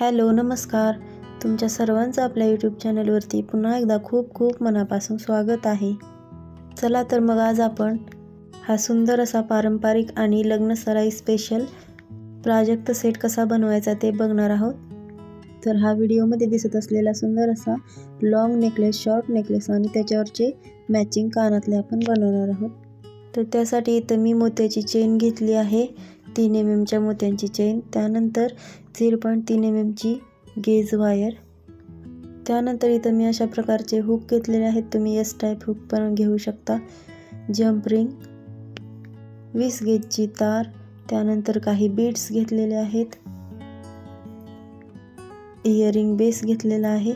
Hello नमस्कार. तुमच्या सर्वांचं आपल्या यूट्यूब चॅनलवरती पुन्हा एकदा खूप खूप मनापासून स्वागत आहे. चला तर मग आज आपण हा सुंदर असा पारंपरिक आणि लग्नसराई स्पेशल प्राजक्त सेट कसा बनवायचा ते बघणार आहोत. तर हा व्हिडिओमध्ये दिसत असलेला सुंदर असा लॉंग नेकलेस शॉर्ट नेकलेस आणि त्याच्यावरचे मॅचिंग कानातले आपण बनवणार आहोत. तर त्यासाठी इथं मी मोत्याची चेन घेतली आहे. तीन एम एमच्या मोत्यांची चेन त्यानंतर झिरो पॉईंट तीन एम एमची गेज वायर. त्यानंतर इथं मी अशा प्रकारचे हुक घेतलेले आहेत. तुम्ही एस टाईप हुक पण घेऊ शकता. जम्प रिंग वीस गेजची तार त्यानंतर काही बीड्स घेतलेले आहेत. इयरिंग बेस घेतलेला आहे.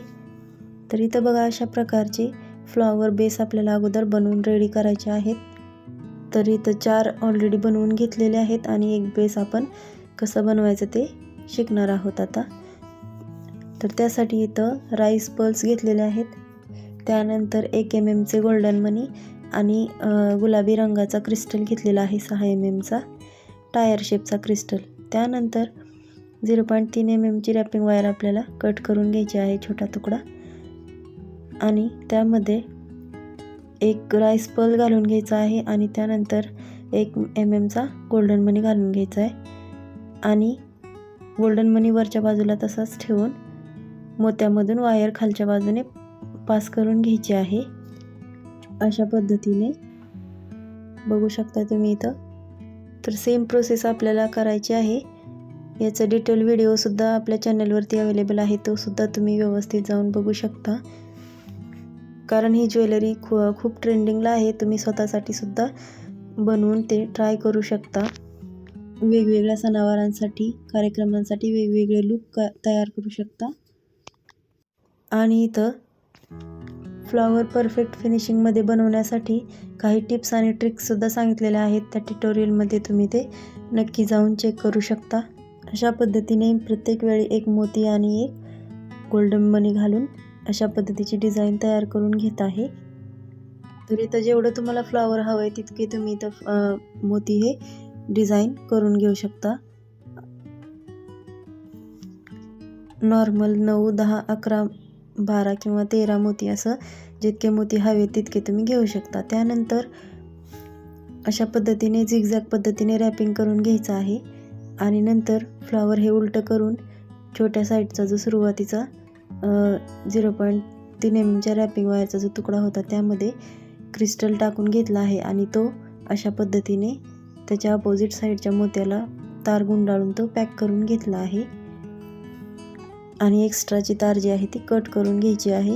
तर इथं बघा अशा प्रकारचे फ्लॉवर बेस आपल्याला अगोदर बनवून रेडी करायचे आहेत. तर इथं चार ऑलरेडी बनवून घेतलेले आहेत आणि एक बेस आपण कसं बनवायचं ते शिकणार आहोत आता. तर त्यासाठी इथं राईस पल्स घेतलेले आहेत. त्यानंतर एक एम एमचे गोल्डन मनी आणि गुलाबी रंगाचा क्रिस्टल घेतलेला आहे सहा एम एमचा टायर शेपचा क्रिस्टल त्यानंतर झिरो पॉईंट तीन एम एमची रॅपिंग वायर आपल्याला कट करून घ्यायची आहे छोटा तुकडा. आणि त्यामध्ये एक राईस पल घालून घ्यायचा आहे आणि त्यानंतर एक एम एमचा गोल्डन मनी घालून घ्यायचा आहे. आणि गोल्डन मनी वरच्या बाजूला तसाच ठेवून मोत्यामधून वायर खालच्या बाजूने पास करून घ्यायची आहे. अशा पद्धतीने बघू शकता तुम्ही इथं. तर सेम प्रोसेस आपल्याला करायची आहे. याचा डिटेल व्हिडिओसुद्धा आपल्या चॅनलवरती अवेलेबल आहे. तो सुद्धा तुम्ही व्यवस्थित जाऊन बघू शकता. कारण ही ज्वेलरी खू खूप ट्रेंडिंगला आहे तुम्ही स्वतःसाठी सुद्धा बनवून ते ट्राय करू शकता. वेगवेगळ्या सणावारांसाठी कार्यक्रमांसाठी वेगवेगळे लुक का तयार करू शकता. आणि इथं फ्लॉवर परफेक्ट फिनिशिंगमध्ये बनवण्यासाठी काही टिप्स आणि ट्रिक्ससुद्धा सांगितलेल्या आहेत. त्या ट्युटोरियलमध्ये तुम्ही ते नक्की जाऊन चेक करू शकता. अशा पद्धतीने प्रत्येक वेळी एक मोती आणि एक गोल्डन मनी घालून अशा पद्धतीची डिझाईन तयार करून घेत आहे. तर इथं जेवढं तुम्हाला फ्लॉवर हवं आहे तितके तुम्ही इथं मोती हे डिझाईन करून घेऊ शकता. नॉर्मल नऊ दहा अकरा बारा किंवा तेरा मोती असं जितके मोती हवे तितके तुम्ही घेऊ शकता. त्यानंतर अशा पद्धतीने झिगझॅग पद्धतीने रॅपिंग करून घ्यायचं आहे. आणि नंतर फ्लॉवर हे उलटं करून छोट्या साईडचा जो सुरुवातीचा झिरो पॉईंट तीन एम एमच्या रॅपिंग वायरचा जो तुकडा होता त्यामध्ये क्रिस्टल टाकून घेतला आहे आणि तो अशा पद्धतीने त्याच्या अपोजिट साईडच्या मोत्याला तार गुंडाळून तो पॅक करून घेतला आहे. आणि एक्स्ट्राची तार जी आहे ती कट करून घ्यायची आहे.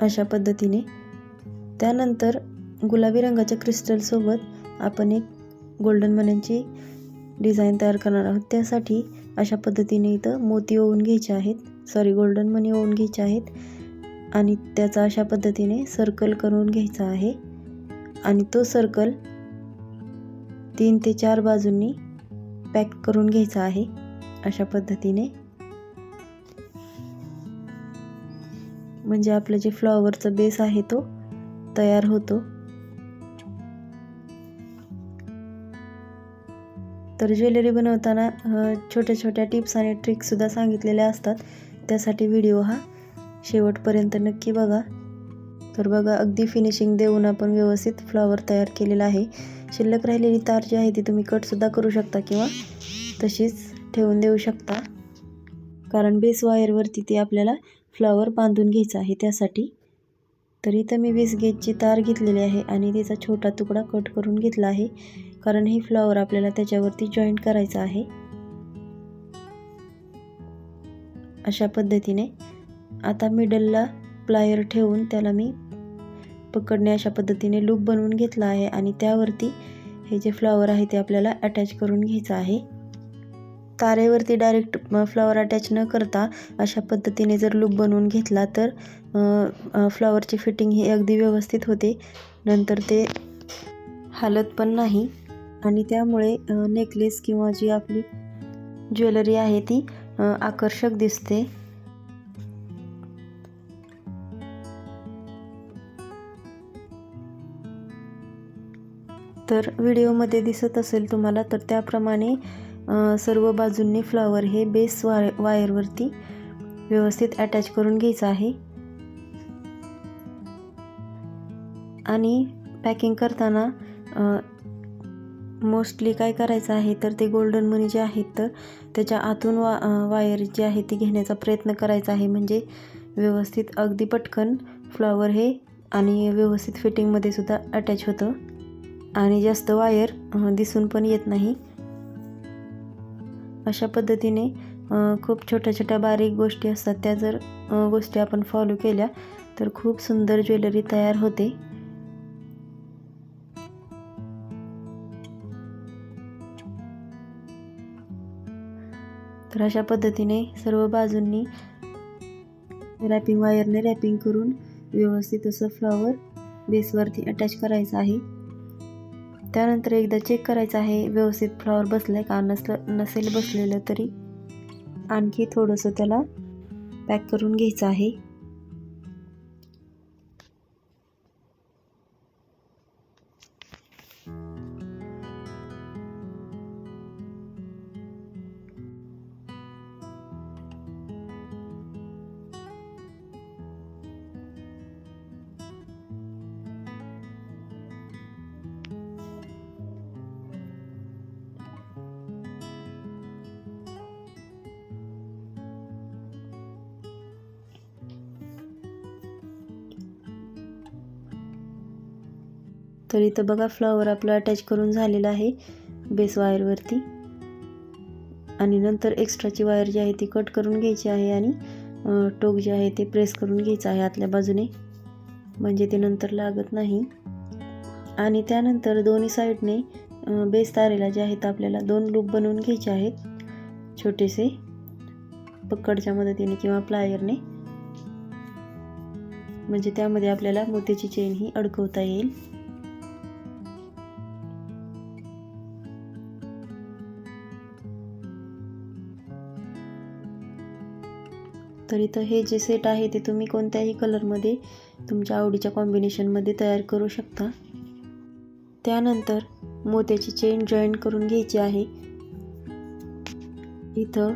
अशा पद्धतीने. त्यानंतर गुलाबी रंगाच्या क्रिस्टलसोबत आपण एक गोल्डन मन्यांची डिझाईन तयार करणार आहोत. त्यासाठी अशा पद्धतीने इथं मोती ओवून घ्यायचे आहेत. सॉरी गोल्डन मनी ओवून घ्यायचे आहेत. आणि त्याचा अशा पद्धतीने सर्कल करून घ्यायचा आहे. आणि तो सर्कल तीन ते चार बाजूंनी पॅक करून घ्यायचा आहे. अशा पद्धतीने. म्हणजे आपलं जे फ्लॉवरचा बेस आहे तो तयार होतो. तर ज्वेलरी बनवताना छोट्या छोट्या टिप्स आणि ट्रिक्ससुद्धा सांगितलेल्या असतात. त्यासाठी व्हिडिओ हा शेवटपर्यंत नक्की बघा. तर बघा अगदी फिनिशिंग देऊन आपण व्यवस्थित फ्लॉवर तयार केलेला आहे. शिल्लक राहिलेली तार जी आहे ती तुम्ही कटसुद्धा करू शकता किंवा तशीच ठेवून देऊ शकता. कारण बेस वायरवरती ती आपल्याला फ्लॉवर बांधून घ्यायचा आहे त्यासाठी. तर इथं मी वीस गेजची तार घेतलेली आहे आणि तिचा छोटा तुकडा कट करून घेतला आहे कारण हे फ्लॉवर आपल्याला त्याच्यावरती जॉईंट करायचं आहे. अशा पद्धतीने आता मिडलला प्लायर ठेवून त्याला मी पकडणे अशा पद्धतीने लूप बनवून घेतला आहे आणि त्यावरती हे जे फ्लॉवर आहे ते आपल्याला अटॅच करून घ्यायचं आहे. तारेवरती डायरेक्ट फ्लॉवर अटॅच न करता अशा पद्धतीने जर लूप बनवून घेतला तर फ्लॉवरची फिटिंग ही अगदी व्यवस्थित होते. नंतर ते हालत पण नाही. आणि त्यामुळे नेकलेस किंवा जी आपली ज्वेलरी आहे ती आकर्षक दिसते. तर व्हिडिओमध्ये दिसत असेल तुम्हाला तर त्याप्रमाणे सर्व बाजूंनी फ्लॉवर हे बेस वाय वायरवरती व्यवस्थित अटॅच करून घ्यायचं आहे. आणि पॅकिंग करताना मोस्टली काय करायचं आहे तर ते गोल्डन मनी जे आहेत तर त्याच्या आतून वा वायर जी आहे ती घेण्याचा प्रयत्न करायचा आहे. म्हणजे व्यवस्थित अगदी पटकन फ्लॉवर हे आणि व्यवस्थित फिटिंगमध्ये सुद्धा अटॅच होतं. आणि जास्त वायर दिसून पण येत नाही. अशा पद्धतीने खूप छोट्या छोट्या बारीक गोष्टी असतात. त्या जर गोष्टी आपण फॉलो केल्या तर खूप सुंदर ज्वेलरी तयार होते. तर अशा पद्धतीने सर्व बाजूंनी रॅपिंग वायरने रॅपिंग करून व्यवस्थित असं फ्लॉवर बेसवरती अटॅच करायचं आहे. त्यानंतर एकदा चेक करायचं आहे व्यवस्थित फ्लॉवर बसलं का? नसलं नसेल बसलेलं तरी आणखी थोडंसं त्याला पॅक करून घ्यायचं आहे. तर इथं बघा फ्लॉवर आपलं अटॅच करून झालेलं आहे बेस वायरवरती आणि नंतर एक्स्ट्राची वायर जी आहे ती कट करून घ्यायची आहे आणि टोक जे आहे ते प्रेस करून घ्यायचं आहे आतल्या बाजूने. म्हणजे ते नंतर लागत नाही. आणि त्यानंतर दोन्ही साईडने बेस तारेला जे आहेत आपल्याला दोन लूप बनवून घ्यायचे आहेत. छोटेसे पकडच्या मदतीने किंवा प्लायरने म्हणजे त्यामध्ये आपल्याला मोत्याची चेन ही अडकवता येईल. तर इथं हे जे सेट आहे ते तुम्ही कोणत्याही कलरमध्ये तुमच्या आवडीच्या कॉम्बिनेशनमध्ये तयार करू शकता. त्यानंतर मोत्याची चेन जॉईन करून घ्यायची आहे. इथं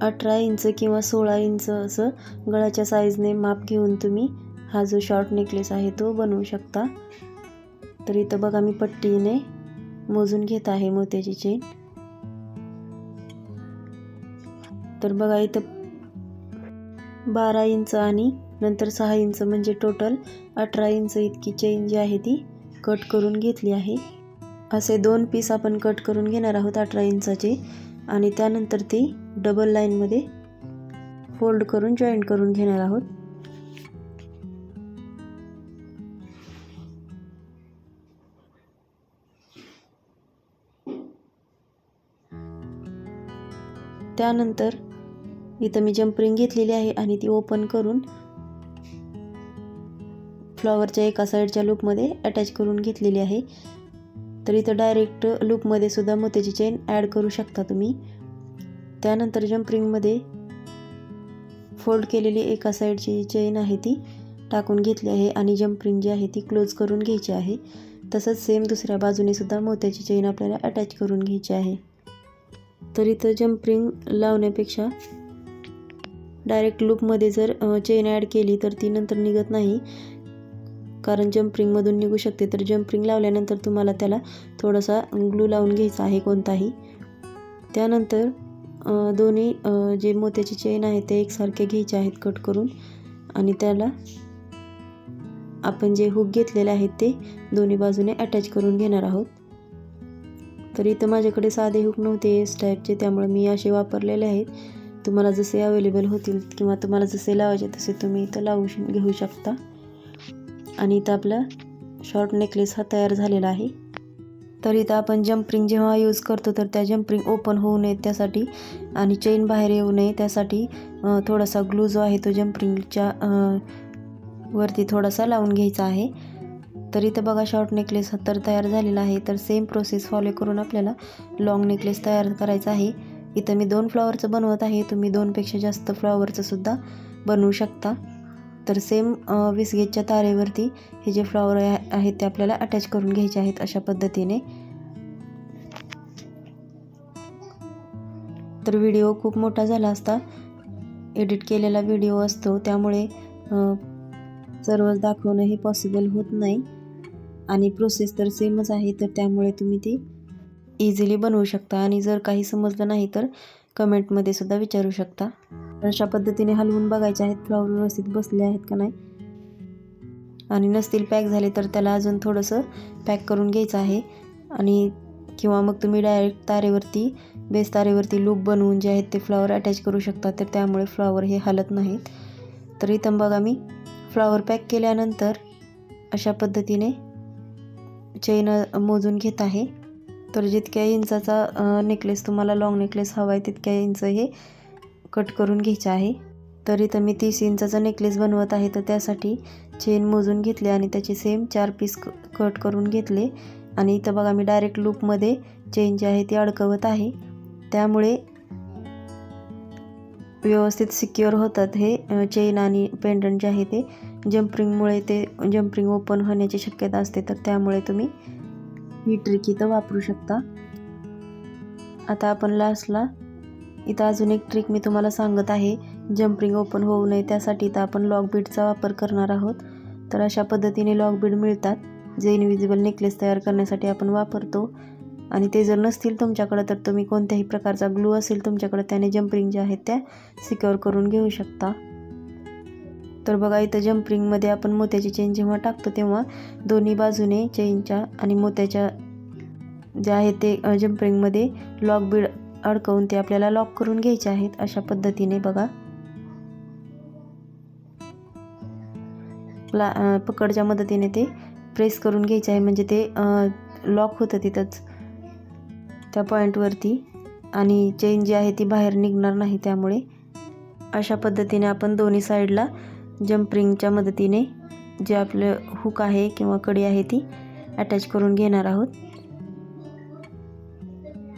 अठरा इंच किंवा सोळा इंच असं गळ्याच्या साईजने माप घेऊन तुम्ही हा जो शॉर्ट नेकलेस आहे तो बनवू शकता. तर इथं बघा मी पट्टीने मोजून घेत आहे मोत्याची चेन तर बघा इथं बारा इंच आणि नंतर सहा इंच म्हणजे टोटल अठरा इंच इतकी चेन जी आहे ती कट करून घेतली आहे. असे दोन पीस आपण कट करून घेणार आहोत अठरा इंचाचे आणि त्यानंतर ती डबल लाईनमध्ये फोल्ड करून जॉईन करून घेणार आहोत. त्यानंतर इथं मी जंपरिंग घेतलेली आहे आणि ती ओपन करून फ्लॉवरच्या एका साईडच्या लूपमध्ये अटॅच करून घेतलेली आहे. तर इथं डायरेक्ट लूपमध्ये सुद्धा मोत्याची चेन ॲड करू शकता तुम्ही. त्यानंतर जम्परिंगमध्ये फोल्ड केलेली एका साईडची चेन आहे ती टाकून घेतली आहे आणि जम्परिंग जी आहे ती क्लोज करून घ्यायची आहे. तसंच सेम दुसऱ्या बाजूने सुद्धा मोत्याची चेन आपल्याला अटॅच करून घ्यायची आहे. तर इथं जम्परिंग लावण्यापेक्षा डायरेक्ट लूपमध्ये जर चेन ॲड केली तर ती नंतर निघत नाही. कारण जम्परिंगमधून निघू शकते. तर जम्परिंग लावल्यानंतर तुम्हाला त्याला थोडासा ग्लू लावून घ्यायचा आहे कोणताही. त्यानंतर दोन्ही जे मोत्याची चेन आहे ते एकसारखे घ्यायचे आहेत कट करून. आणि त्याला आपण जे हुक घेतलेले आहेत ते दोन्ही बाजूने अटॅच करून घेणार आहोत. तर इथं माझ्याकडे साधे हुक नव्हते एस टाईपचे त्यामुळे मी असे वापरलेले आहेत. तुम्हाला जसे अवेलेबल होतील किंवा तुम्हाला जसे लावायचे तसे तुम्ही इथं लावू श घेऊ शकता. आणि इथं आपला शॉर्ट नेकलेस हा तयार झालेला आहे. तर इथं आपण जम्परिंग जेव्हा यूज करतो तर त्या जम्परिंग ओपन होऊ नये त्यासाठी आणि चेन बाहेर येऊ नये त्यासाठी थोडासा ग्लू जो आहे तो जम्परिंगच्या वरती थोडासा लावून घ्यायचा आहे. तर इथं बघा शॉर्ट नेकलेस तर तयार झालेला आहे. तर सेम प्रोसेस फॉलो करून आपल्याला लाँग नेकलेस तयार करायचा आहे. इथं मी दोन फ्लॉवरचं बनवत आहे. तुम्ही दोनपेक्षा जास्त फ्लॉवरचं सुद्धा बनवू शकता. तर सेम वीस गेजच्या तारेवरती हे जे फ्लॉवर आहेत ते आपल्याला अटॅच करून घ्यायचे आहेत अशा पद्धतीने. तर व्हिडिओ खूप मोठा झाला असता एडिट केलेला व्हिडिओ असतो. त्यामुळे सर्वच दाखवणं हे पॉसिबल होत नाही. आणि प्रोसेस तर सेमच आहे तर त्यामुळे तुम्ही ती इझिली बनवू शकता. आणि जर काही समजलं नाही तर कमेंटमध्ये सुद्धा विचारू शकता. तर अशा पद्धतीने हलवून बघायचे आहेत. फ्लॉवर व्यवस्थित बसले आहेत का नाही? आणि नसतील पॅक झाले तर त्याला अजून थोडंसं पॅक करून घ्यायचं आहे. आणि किंवा मग तुम्ही डायरेक्ट तारेवरती बेस तारेवरती लूप बनवून जे आहेत ते फ्लॉवर अटॅच करू शकता. तर त्यामुळे फ्लॉवर हे हलत नाहीत. तर इथं बघा मी फ्लॉवर पॅक केल्यानंतर अशा पद्धतीने चेन मोजून घेत आहे. तर जितक्या इंचाचा नेकलेस तुम्हाला लॉंग नेकलेस हवा आहे तितक्या इंच हे कट करून घ्यायचं आहे. तर इथं मी तीस इंचाचा नेकलेस बनवत आहे तर त्यासाठी चेन मोजून घेतले आणि त्याचे सेम चार पीस कट करून घेतले. आणि इथं बघा मी डायरेक्ट लूपमध्ये चेन जी आहे ती अडकवत आहे. त्यामुळे व्यवस्थित सिक्युअर होतात हे चेन आणि पेंडंट जे आहे ते. जम्परिंगमुळे ते जम्परिंग ओपन होण्याची शक्यता असते तर त्यामुळे तुम्ही ही ट्रिक इथं वापरू शकता. आता आपण लास्टला इथं अजून एक ट्रिक मी तुम्हाला सांगत आहे. जम्पिंग ओपन होऊ नये त्यासाठी इथं आपण लॉक बीडचा वापर करणार आहोत. तर अशा पद्धतीने लॉक बीड मिळतात जे इनविजिबल नेकलेस तयार करण्यासाठी आपण वापरतो. आणि ते जर नसतील तुमच्याकडं तर तुम्ही कोणत्याही प्रकारचा ग्लू असेल तुमच्याकडं त्याने जम्परिंग ज्या आहेत त्या सिक्युअर करून घेऊ शकता. तर बघा इथं जम्परिंगमध्ये आपण मोत्याची चेन जेव्हा टाकतो तेव्हा दोन्ही बाजूने चेनच्या आणि मोत्याच्या जे आहे ते जम्परिंगमध्ये लॉक बीड अडकवून ते आपल्याला लॉक करून घ्यायचे आहेत अशा पद्धतीने बघा. ला पकडच्या मदतीने ते प्रेस करून घ्यायचे आहे म्हणजे ते लॉक होतं तिथंच. त्या पॉईंटवरती आणि चेन जी आहे ती बाहेर निघणार नाही त्यामुळे. अशा पद्धतीने आपण दोन्ही साईडला जम्परिंगच्या मदतीने जे आपलं हुक आहे किंवा कडी आहे ती अटॅच करून घेणार आहोत.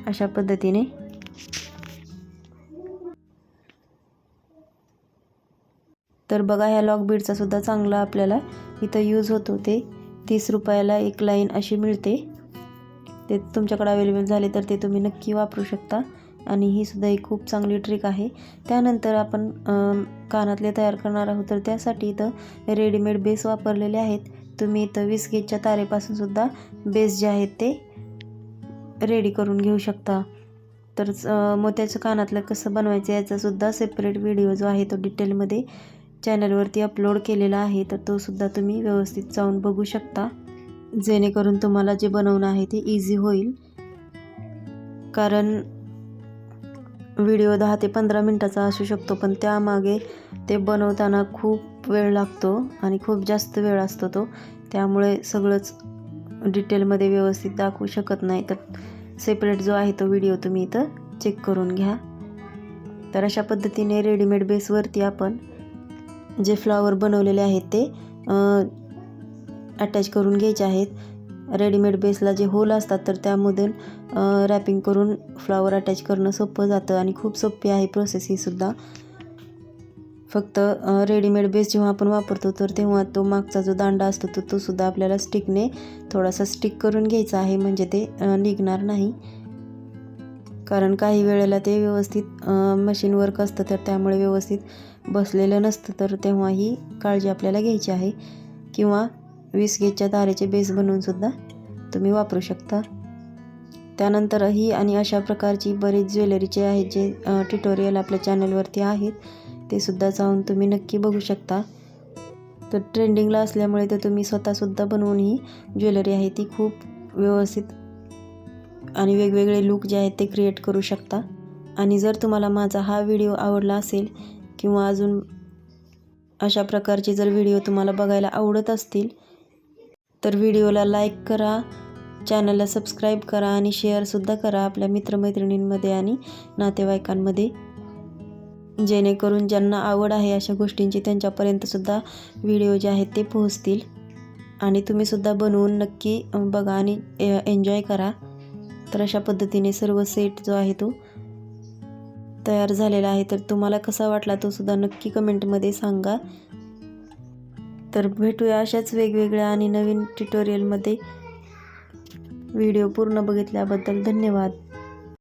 अशा पद्धतीने. तर बघा ह्या लॉक बीडचा सुद्धा चांगला आपल्याला इथं यूज होतो ते. तीस रुपयाला एक लाईन अशी मिळते. ते तुमच्याकडे अवेलेबल झाले तर ते तुम्ही नक्की वापरू शकता. आणि ही सुद्धा एक खूप चांगली ट्रिक आहे. त्यानंतर आपण कानातले तयार करणार आहोत. तर त्यासाठी इथं रेडीमेड बेस वापरलेले आहेत. तुम्ही इथं वीस गेजच्या तारेपासून सुद्धा बेस जे आहेत ते रेडी करून घेऊ शकता. तर मग मोत्याचं कानातलं कसं बनवायचं याचासुद्धा सेपरेट व्हिडिओ जो आहे तो डिटेलमध्ये चॅनलवरती अपलोड केलेला आहे. तर तो सुद्धा तुम्ही व्यवस्थित जाऊन बघू शकता. जेणेकरून तुम्हाला जे बनवणं आहे ते इझी होईल. कारण व्हिडिओ दहा ते पंधरा मिनटाचा असू शकतो पण त्यामागे ते बनवताना खूप वेळ लागतो आणि खूप जास्त वेळ असतो तो. त्यामुळे सगळंच डिटेलमध्ये व्यवस्थित दाखवू शकत नाही. तर सेपरेट जो आहे तो व्हिडिओ तुम्ही इथं चेक करून घ्या. तर अशा पद्धतीने रेडीमेड बेसवरती आपण जे फ्लॉवर बनवलेले आहेत ते अटॅच करून घ्यायचे आहेत. रेडीमेड बेसला जे होल असतात तर त्यामधून रॅपिंग करून फ्लॉवर अटॅच करणं सोपं जातं आणि खूप सोपी आहे प्रोसेस ही सुद्धा. फक्त रेडीमेड बेस जेव्हा आपण वापरतो तर तेव्हा तो मागचा जो दांडा असतो तो तो सुद्धा आपल्याला स्टिकने थोडासा स्टिक करून घ्यायचा आहे म्हणजे ते निघणार नाही. कारण काही वेळेला ते व्यवस्थित मशीन वर्क असतं तर त्यामुळे व्यवस्थित बसलेलं नसतं तर तेव्हा ही काळजी आपल्याला घ्यायची आहे. किंवा वीस गेजच्या तारेचे बेस बनवून सुद्धा तुम्ही वापरू शकता. त्यानंतर ही आणि अशा प्रकारची बरीच ज्वेलरीचे आहेत जे ट्युटोरियल आपल्या चॅनलवरती आहेत ते सुद्धा जाऊन तुम्ही नक्की बघू शकता. तर ट्रेंडिंगला असल्यामुळे तर तुम्ही स्वतःसुद्धा बनवून ही ज्वेलरी आहे ती खूप व्यवस्थित आणि वेगवेगळे लुक जे आहेत ते क्रिएट करू शकता. आणि जर तुम्हाला माझा हा व्हिडिओ आवडला असेल किंवा अजून अशा प्रकारचे जर व्हिडिओ तुम्हाला बघायला आवडत असतील तर व्हिडिओला लाईक करा चॅनलला सबस्क्राईब करा आणि शेअरसुद्धा करा आपल्या मित्रमैत्रिणींमध्ये आणि नातेवाईकांमध्ये. जेणेकरून ज्यांना आवड आहे अशा गोष्टींची त्यांच्यापर्यंतसुद्धा व्हिडिओ जे आहेत ते पोहोचतील. आणि तुम्हीसुद्धा बनवून नक्की बघा आणि एन्जॉय करा. तर अशा पद्धतीने सर्व सेट जो आहे तो तयार झालेला आहे. तर तुम्हाला कसा वाटला तो सुद्धा नक्की कमेंटमध्ये सांगा. तर भेटूया अशाच वेगवेगळ्या आणि नवीन ट्युटोरियलमध्ये व्हिडिओ पूर्ण बघितल्याबद्दल धन्यवाद.